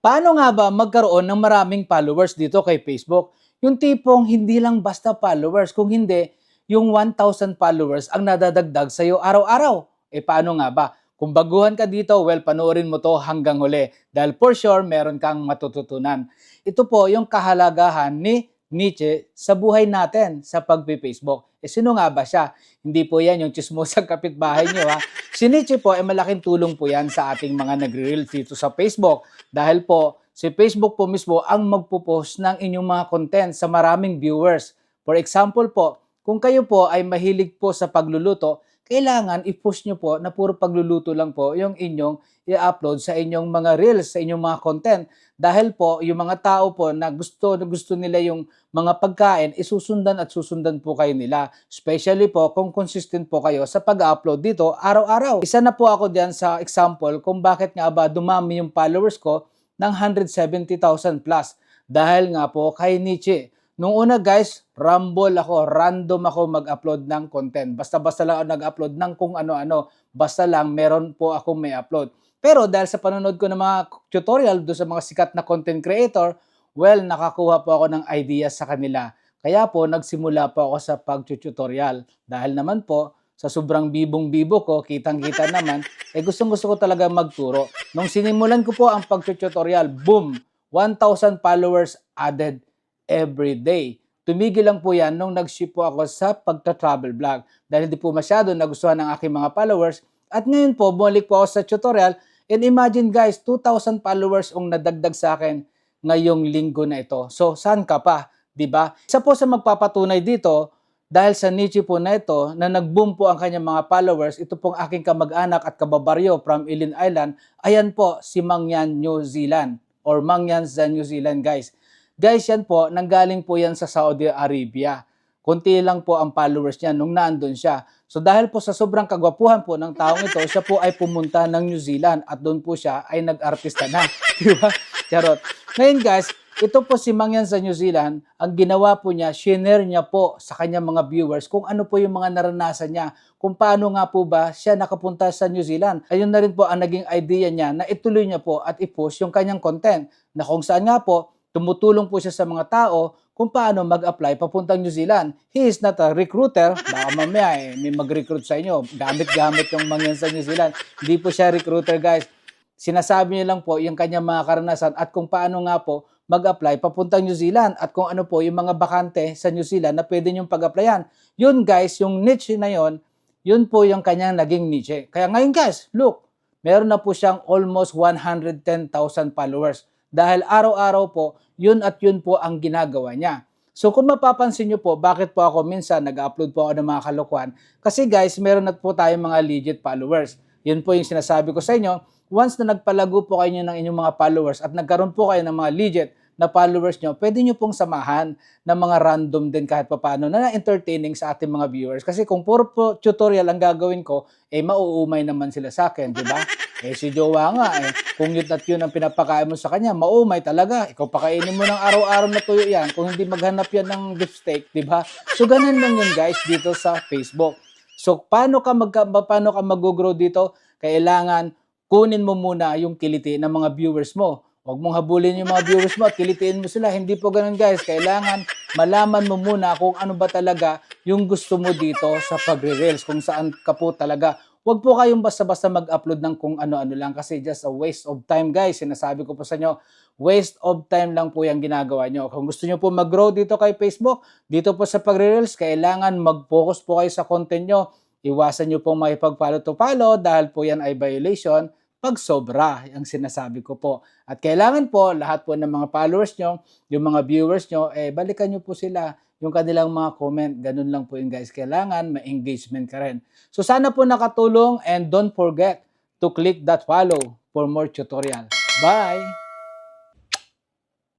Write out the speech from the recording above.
Paano nga ba magkaroon ng maraming followers dito kay Facebook? Yung tipong hindi lang basta followers, kung hindi, yung 1,000 followers ang nadadagdag sa'yo araw-araw. E paano nga ba? Kung baguhan ka dito, well, panoorin mo to hanggang huli. Dahil for sure, meron kang matututunan. Ito po yung kahalagahan ni Nietzsche sa buhay natin sa pagpi-Facebook. Eh sino nga ba siya? Hindi po yan yung chismosang kapitbahay nyo ha. Si Nietzsche po ay malaking tulong po yan sa ating mga nagre-reels dito sa Facebook. Dahil po, si Facebook po mismo ang magpo-post ng inyong mga content sa maraming viewers. For example po, kung kayo po ay mahilig po sa pagluluto, kailangan i-push nyo po na puro pagluluto lang po yung inyong i-upload sa inyong mga reels, sa inyong mga content. Dahil po, yung mga tao po na gusto, na gusto nila yung mga pagkain, isusundan at susundan po kayo nila. Especially po kung consistent po kayo sa pag-upload dito araw-araw. Isa na po ako diyan sa example kung bakit nga ba dumami yung followers ko ng 170,000 plus. Dahil nga po kay Nietzsche. Nung una guys, rumble ako, random ako mag-upload ng content. Basta-basta lang ako nag-upload ng kung ano-ano. Basta lang meron po akong may upload. Pero dahil sa panonood ko ng mga tutorial do sa mga sikat na content creator, well, nakakuha po ako ng ideas sa kanila. Kaya po, nagsimula po ako sa pag-tutorial. Dahil naman po, sa sobrang bibong-bibo ko, kitang-kita naman, eh gustong-gusto ko talaga magturo. Nung sinimulan ko po ang pag-tutorial, boom! 1,000 followers added every day. Tumigil lang po yan nung nag-ship po ako sa pagta-travel vlog dahil hindi po masyado nagustuhan ng aking mga followers. At ngayon po, bumalik po ako sa tutorial and imagine guys, 2,000 followers ang nadagdag sa akin ngayong linggo na ito. So, saan ka pa? 'di ba? Isa po sa magpapatunay dito dahil sa niche po na ito na nag-boom po ang kanyang mga followers, ito pong aking kamag-anak at kababaryo from Ilin Island, ayan po si Mangyan New Zealand or Mangyan sa New Zealand guys. Guys, yan po, nanggaling po yan sa Saudi Arabia. Kunti lang po ang followers niya nung naandun siya. So dahil po sa sobrang kagwapuhan po ng taong ito, siya po ay pumunta ng New Zealand at doon po siya ay nag-artista na. Di ba? Charot. Ngayon guys, ito po si Mangyan sa New Zealand, ang ginawa po niya, shinare niya po sa kanyang mga viewers kung ano po yung mga naranasan niya, kung paano nga po ba siya nakapunta sa New Zealand. Ayun na rin po ang naging idea niya na ituloy niya po at i-post yung kanyang content na kung saan nga po tumutulong po siya sa mga tao kung paano mag-apply papuntang New Zealand. He is not a recruiter. Baka mamaya eh, may mag-recruit sa inyo. Gamit-gamit yung mangyan sa New Zealand. Hindi po siya recruiter guys. Sinasabi niya lang po yung kanyang mga karanasan at kung paano nga po mag-apply papuntang New Zealand at kung ano po yung mga bakante sa New Zealand na pwede niyong pag-applyan. Yun guys, yung niche na yon, yun po yung kanyang naging niche. Kaya ngayon guys, look, meron na po siyang almost 110,000 followers. Dahil araw-araw po, yun at yun po ang ginagawa niya. So kung mapapansin nyo po, bakit po ako minsan nag-upload po ako ng mga kalokohan? Kasi guys, meron na po tayong mga legit followers. Yun po yung sinasabi ko sa inyo. Once na nagpalago po kayo ng inyong mga followers at nagkaroon po kayo ng mga legit na followers nyo, pwede nyo pong samahan ng mga random din kahit papaano na entertaining sa ating mga viewers. Kasi kung puro po tutorial ang gagawin ko, eh mauumay naman sila sa akin, di ba? Eh si Jowa nga, eh, kung yun at yun ang pinapakain mo sa kanya, maumay talaga. Ikaw pakainin mo ng araw-araw na tuyo yan, kung hindi maghanap yan ng beef steak, di ba? So ganun lang yun guys dito sa Facebook. So paano ka mag paano ka mag-grow dito? Kailangan kunin mo muna yung kiliti ng mga viewers mo. Huwag mong habulin yung mga viewers mo at kilitiin mo sila. Hindi po ganun guys. Kailangan malaman mo muna kung ano ba talaga yung gusto mo dito sa pagre-reels. Kung saan ka po talaga. Huwag po kayong basta-basta mag-upload ng kung ano-ano lang kasi just a waste of time guys. Sinasabi ko po sa inyo, waste of time lang po yung ginagawa nyo. Kung gusto nyo po mag-grow dito kay Facebook, dito po sa pagre-reels, kailangan mag-focus po kayo sa content nyo. Iwasan nyo pong makipag-follow to follow dahil po yan ay violation pag sobra, ang sinasabi ko po. At kailangan po, lahat po ng mga followers nyo, yung mga viewers nyo, eh, balikan nyo po sila, yung kanilang mga comment. Ganun lang po yun guys. Kailangan ma-engagement ka rin. So sana po nakatulong and don't forget to click that follow for more tutorial. Bye!